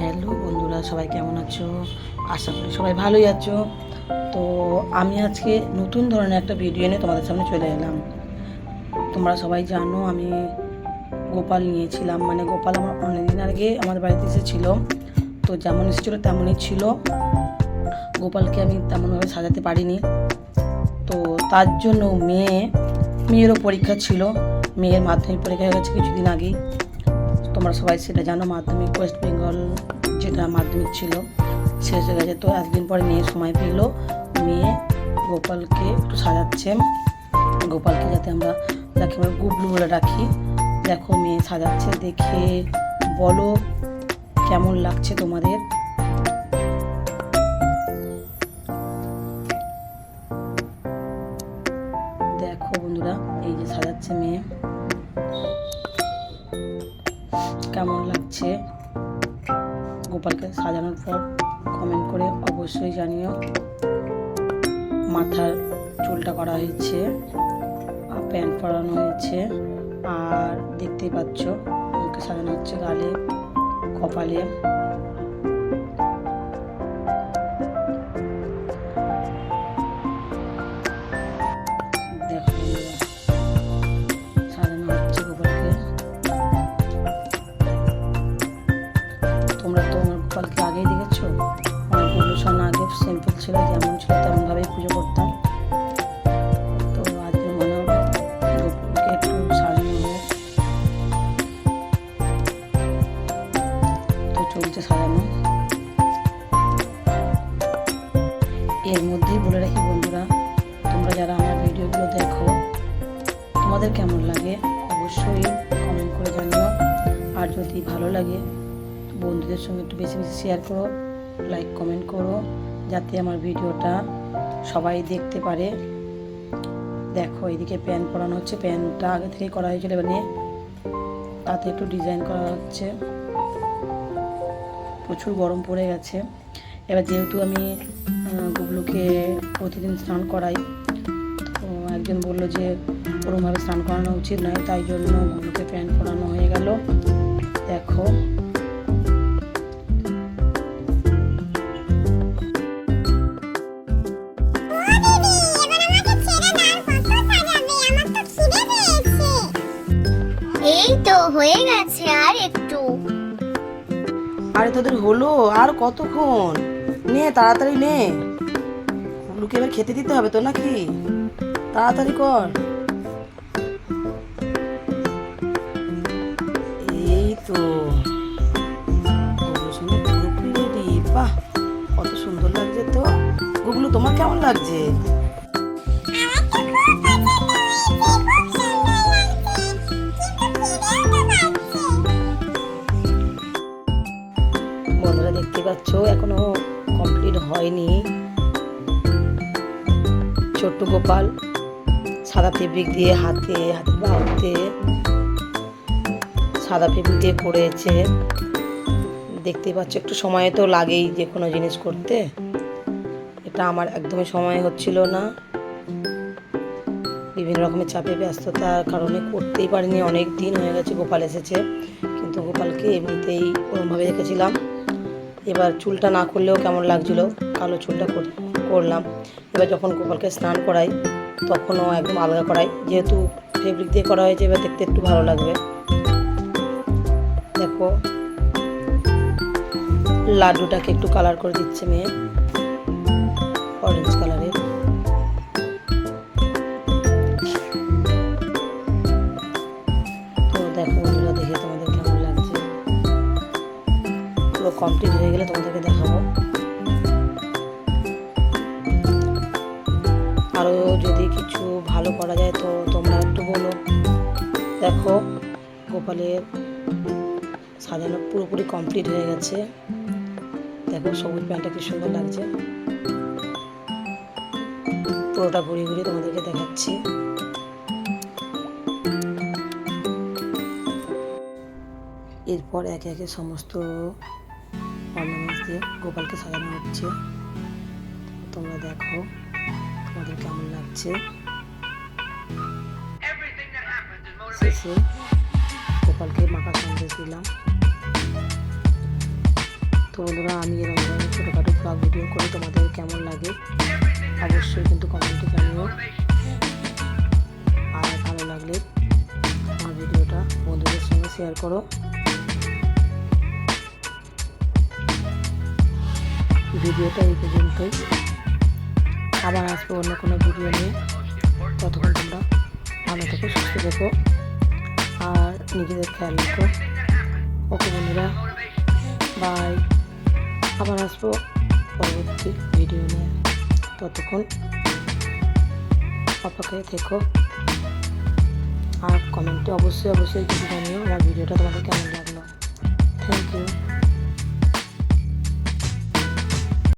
Hello বন্ধুরা, সবাই কেমন আছো? আশা করি সবাই ভালোই আছো। তো আমি আজকে নতুন ধরনের একটা ভিডিও এনে তোমাদের সামনে চলে এলাম। তোমরা সবাই জানো আমি গোপাল নিয়েছিলাম। মানে গোপাল আমার অনেকদিন আগে আমাদের বাড়িতে এসেছিল। তো যেমন এসেছিল, তেমনই ছিল। গোপালকে আমি তেমনভাবে সাজাতে পারিনি। তো তার জন্য মেয়ে, মেয়েরও পরীক্ষা ছিল। মেয়ের মাধ্যমিক পরীক্ষা হয়ে গেছে কিছুদিন আগেই। তোমরা সবাই সেটা জানো, মাধ্যমিক ওয়েস্ট বেঙ্গল যেটা মাধ্যমিক ছিল শেষ হয়ে গেছে তো একদিন পরে মেয়ে সময় পেল। মেয়ে গোপালকে একটু সাজাচ্ছে গোপালকে যাতে আমরা যাকে আমরা গুবলু বলে রাখি দেখো মেয়ে সাজাচ্ছে, দেখে বলো কেমন লাগছে তোমাদের। দেখো বন্ধুরা, এই যে সাজাচ্ছে মেয়ে। কেমন লাগছে? গোপালকে সাজানোর পর কমেন্ট করে অবশ্যই জানিও। মাথার চুলটা করা হয়েছে প্যান্ট পরানো হয়েছে, আর দেখতেই পাচ্ছ, মুখে সাজানো হচ্ছে গালে, কপালে। তো সাজানো এর মধ্যেই বলে রাখি বন্ধুরা, তোমরা যারা আমার ভিডিওগুলো দেখো, তোমাদের কেমন লাগে অবশ্যই কমেন্ট করে জানিও। আর যদি ভালো লাগে, বন্ধুদের সঙ্গে একটু বেশি বেশি শেয়ার করো লাইক কমেন্ট করো, যাতে আমার ভিডিওটা সবাই দেখতে পারে। দেখো, এদিকে প্যান্ট পরানো হচ্ছে প্যান্টটা আগে থেকেই করা হয়েছিল নিয়ে, তাতে একটু ডিজাইন করা হচ্ছে। প্রচুর গরম পড়ে গেছে। এবার যেহেতু আমি গুবলুকে প্রতিদিন স্নান করাই, তো একজন বলল যে, ওরমভাবে স্নান করানো উচিত নয়, তাই জন্য গুবলুকে প্যান্ট পরানো হয়ে গেল। দেখো। এই তো হয়ে গেছে আর একটু। আরে তোদের হলো? আর কতক্ষণ? নে, তাড়াতাড়ি নে। গুবলুকে এবার খেতে দিতে হবে তো নাকি? তাড়াতাড়ি কর। এই তো। বাহ, কত সুন্দর লাগছে তো। গুবলু তোমার কেমন লাগছে? বন্ধুরা দেখতে পাচ্ছ, এখনও কমপ্লিট হয়নি। ছোট্ট গোপাল সাদা ফেব্রিক দিয়ে হাতে হাতের বাহুতে সাদা ফেব্রিক দিয়ে করেছে। দেখতে পাচ্ছ, একটু সময় তো লাগেই যে কোনো জিনিস করতে। এটা আমার একদমই সময় হচ্ছিল না। বিভিন্ন রকমের চাপে ব্যস্ততার কারণে করতেই পারিনি, অনেক দিন হয়ে গেছে, গোপাল এসেছে। কিন্তু গোপালকে এমনিতেই ওরমভাবে রেখেছিলাম। এবার চুলটা না করলেও কেমন লাগছিল? কালো চুলটা কর- করলাম। এবার যখন গোপালকে স্নান করাই, তখনও একদম আলগা করাই। যেহেতু ফেব্রিক দিয়ে করা হয়েছে, এবার দেখতে একটু ভালো লাগবে। দেখো, লাড্ডুটাকে একটু কালার করে দিচ্ছে মেয়ে। অরেঞ্জ কালারের কমপ্লিট হয়ে গেলে তোমাদেরকে দেখাবো। আরও যদি কিছু ভালো করা যায় তো তোমরা একটু বলো। দেখো, গোপালের সাজানো পুরোপুরি কমপ্লিট হয়ে গেছে। দেখো, সবুজ প্যান্টটা কি সুন্দর লাগছে। পুরোটা ঘুরিয়ে ঘুরিয়ে তোমাদেরকে দেখাচ্ছি। এরপর একে একে সমস্ত অর্নামেন্টস দিয়ে গোপালকে সাজানো হচ্ছে। তোমরা দেখো তোমাদের কেমন লাগছে। শেষে গোপালকে মাখা সন্দেশ দিলাম। তো বন্ধুরা আমি এরকম ধরনের ছোটোখাটো ব্লগ ভিডিও করে তোমাদের কেমন লাগে অবশ্যই কিন্তু কমেন্টে জানিও। আর ভালো লাগলে আমার ভিডিওটা বন্ধুদের সঙ্গে শেয়ার করো। ভিডিওটা এই পর্যন্তই। আবার আসব অন্য কোনো ভিডিও নিয়ে। ততক্ষণ তোমরা ভালো থেকো, সুস্থ থেকো, আর নিজেদের খেয়াল রেখো। ওকে বন্ধুরা বাই আবার আসব পরবর্তী ভিডিও নিয়ে। ততক্ষণ অপেক্ষায় থেকো। আর কমেন্টে অবশ্যই অবশ্যই কিছু জানিও আমার ভিডিওটা তোমাদের কেমন লাগল। Thank you